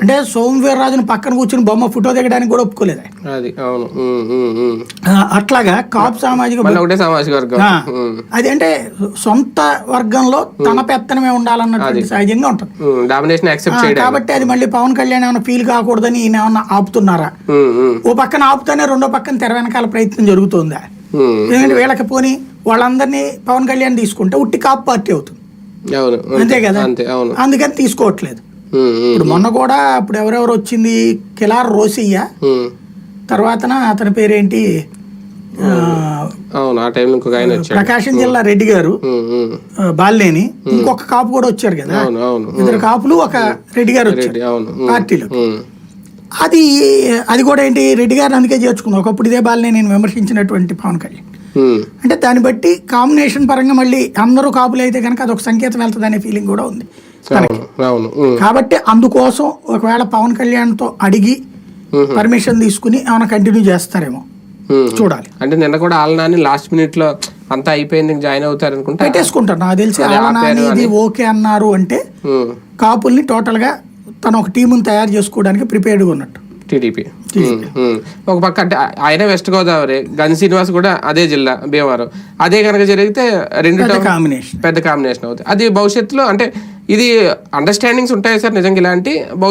అంటే సోమవీర్రాజును పక్కన కూర్చుని బొమ్మ ఫోటో దిగడానికి కూడా ఒప్పుకోలేదు. అది అవును. అట్లాగా కాపు సామాజిక ఒకటే సామాజిక వర్గం. అది అంటే సొంత వర్గంలో తన పెత్తనమే ఉండాలన్నటువంటి సహజంగా ఉంటుంది. డామినేషన్ యాక్సెప్ట్ చేయడం కాబట్టి అది మళ్ళీ పవన్ కళ్యాణ్ ఏమైనా ఫీల్ కాకూడదని ఈయన ఏమన్నా ఆపుతున్నారా? ఓ పక్కన ఆపుతానే రెండో పక్కన తెర వెనకాల ప్రయత్నం జరుగుతుందా? ఎందుకంటే వీళ్ళకి పోని వాళ్ళందరినీ పవన్ కళ్యాణ్ తీసుకుంటే ఉట్టి కాపు పార్టీ అవుతుంది. అంతే కదా? అందుకని తీసుకోవట్లేదు. ఇప్పుడు మొన్న కూడా ఇప్పుడు ఎవరెవరు వచ్చింది? కిలార్ రోసయ్య. తర్వాతన అతని పేరేంటి? ప్రకాశం జిల్లా రెడ్డి గారు. బాలినేని. ఇంకొక కాపు కూడా వచ్చారు కదా? అవును అవును. ఉమ్, ఇద్దరు కాపులు ఒక రెడ్డి గారు వచ్చారు పార్టీలో అది అది కూడా ఏంటి? రెడ్డి గారిని అందుకే చేర్చుకుంది ఒకప్పుడు ఇదే బాలినే నేను విమర్శించినటువంటి పవన్ కళ్యాణ్. అంటే దాన్ని బట్టి కాంబినేషన్ పరంగా మళ్ళీ అందరూ కాపులు అయితే కనుక అదొక సంకేతం వెళ్తుంది అనే ఫీలింగ్ కూడా ఉంది. ఉమ్, కాబట్టి అందుకోసం ఒకవేళ పవన్ కళ్యాణ్తో అడిగి ఉమ్, పర్మిషన్ తీసుకుని ఏమైనా కంటిన్యూ చేస్తారేమో. చూడాలి. అంటే నిన్న కూడా ఆలనాని లాస్ట్ మినిట్లో అంతా అయిపోయింది జాయిన్ అవుతారు అనుకుంటా పెట్టేసుకుంటారు. నాకు తెలిసి అదే ఆలనా ఆపారు ఇది ఓకే అన్నారు అంటే కాపుల్ని టోటల్గా తను ఒక టీముని తయారు చేసుకోవడానికి ప్రిపేర్డ్గా ఉన్నట్టు. టీడీపీ. ఒక పక్క అంటే ఆయన వెస్ట్ గోదావరి గన్ శ్రీనివాస్ కూడా అదే జిల్లా భీమవరం. అదే కనుక జరిగితే రెండు కాంబినేషన్ పెద్ద కాంబినేషన్ అవుతుంది. అది భవిష్యత్తులో అంటే ఇది అండర్స్టాండింగ్స్ ఉంటాయి సార్ నిజంగా ఇలాంటి.